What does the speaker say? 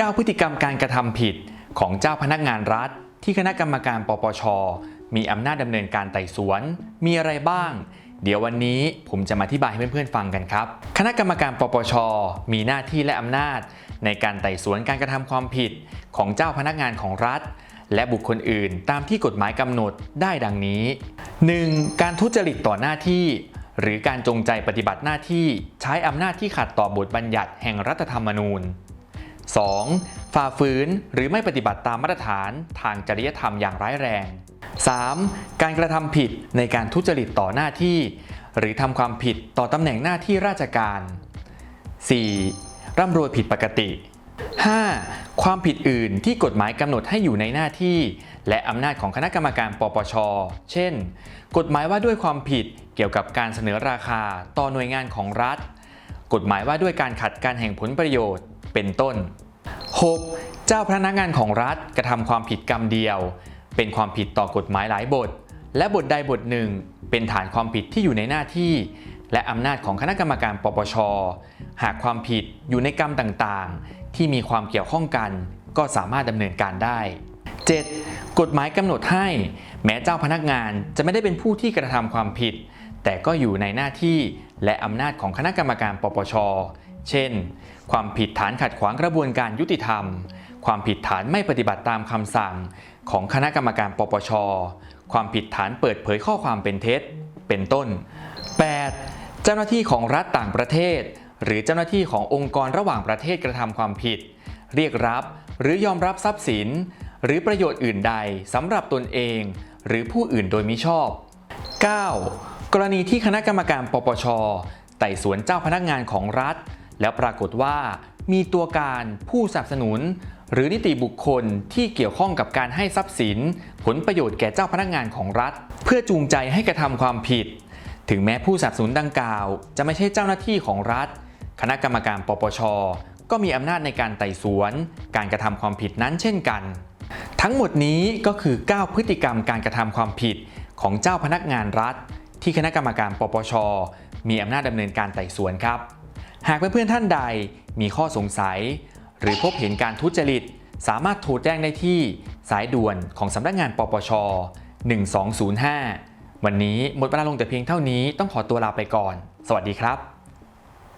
9 พฤติกรรมการกระทำผิดของเจ้าพนักงานรัฐ ที่คณะกรรมการปปช มีอำนาจดำเนินการไต่สวน มีอะไรบ้าง เดี๋ยววันนี้ผมจะมาอธิบายให้เพื่อนๆฟังกันครับ คณะกรรมการปปช มีหน้าที่และอำนาจ ในการไต่สวนการกระทำความผิดของเจ้าพนักงานของรัฐ และบุคคลอื่น ตามที่กฎหมายกำหนดได้ดังนี้ 1. การทุจริตต่อหน้าที่หรือการจงใจปฏิบัติหน้าที่ใช้อำนาจที่ขัดต่อบทบัญญัติแห่งรัฐธรรมนูญ 2. ฝ่าฝืนหรือไม่ปฏิบัติตามมาตรฐานทางจริยธรรมอย่างร้ายแรง 3. การกระทำผิดในการทุจริตต่อหน้าที่ หรือทำความผิดต่อตำแหน่งหน้าที่ราชการ 4. ร่ำรวยผิดปกติ 5. ความผิดอื่นที่กฎหมายกำหนดให้อยู่ในหน้าที่ และอำนาจของคณะกรรมการปปช เช่น กฎหมายว่าด้วยความผิดเกี่ยวกับการเสนอราคาต่อหน่วยงานของรัฐ กฎหมายว่าด้วยการขัดการแห่งผลประโยชน์ เป็นต้น 6. เจ้าพนักงานของรัฐกระทำความผิดกรรมเดียว เป็นความผิดต่อกฎหมายหลายบท และบทใดบทหนึ่ง เป็นฐานความผิดที่อยู่ในหน้าที่ และอำนาจของคณะกรรมการปปช หากความผิดอยู่ในกรรมต่างๆ ที่มีความเกี่ยวข้องกัน ก็สามารถดำเนินการได้ 7. กฎหมายกำหนดให้ แม้เจ้าพนักงานจะไม่ได้เป็นผู้ที่กระทำความผิด แต่ก็อยู่ในหน้าที่และอำนาจของคณะกรรมการปปช เช่น ความผิดฐานขัดขวางกระบวนการยุติธรรม ความผิดฐานไม่ปฏิบัติตามคำสั่ง ของคณะกรรมการปปช ความผิดฐานเปิดเผยข้อความเป็นเท็จ เป็นต้น 8. เจ้าหน้าที่ของรัฐต่างประเทศ หรือเจ้าหน้าที่ขององค์กรระหว่างประเทศกระทำความผิด เรียกรับหรือยอมรับทรัพย์สิน หรือประโยชน์อื่นใดสำหรับตนเอง หรือผู้อื่นโดยมิชอบ 9. กรณีที่คณะกรรมการปปช ไต่สวนเจ้าพนักงานของรัฐ แล้วปรากฏว่ามีตัวการผู้สนับสนุน หรือนิติบุคคลที่เกี่ยวข้องกับการให้ทรัพย์สิน ผลประโยชน์แก่เจ้าพนักงานของรัฐ เพื่อจูงใจให้กระทำความผิด ถึงแม้ผู้สนับสนุนดังกล่าว จะไม่ใช่เจ้าหน้าที่ของรัฐ คณะกรรมการปปช ก็มีอำนาจในการไต่สวน การกระทำความผิดนั้นเช่นกัน ทั้งหมดนี้ก็คือ 9 พฤติกรรมการกระทำความผิดของเจ้าพนักงานรัฐ ที่คณะกรรมการปปช มีอำนาจดำเนินการไต่สวนครับ หากเพื่อนๆท่านใดมีข้อสงสัย หรือพบเห็นการทุจริต สามารถโทรแจ้งได้ที่สายด่วนของสำนักงานปปช 1205 วันนี้หมดเวลาลงแต่เพียงเท่านี้ต้องขอตัวลาไปก่อน สวัสดีครับ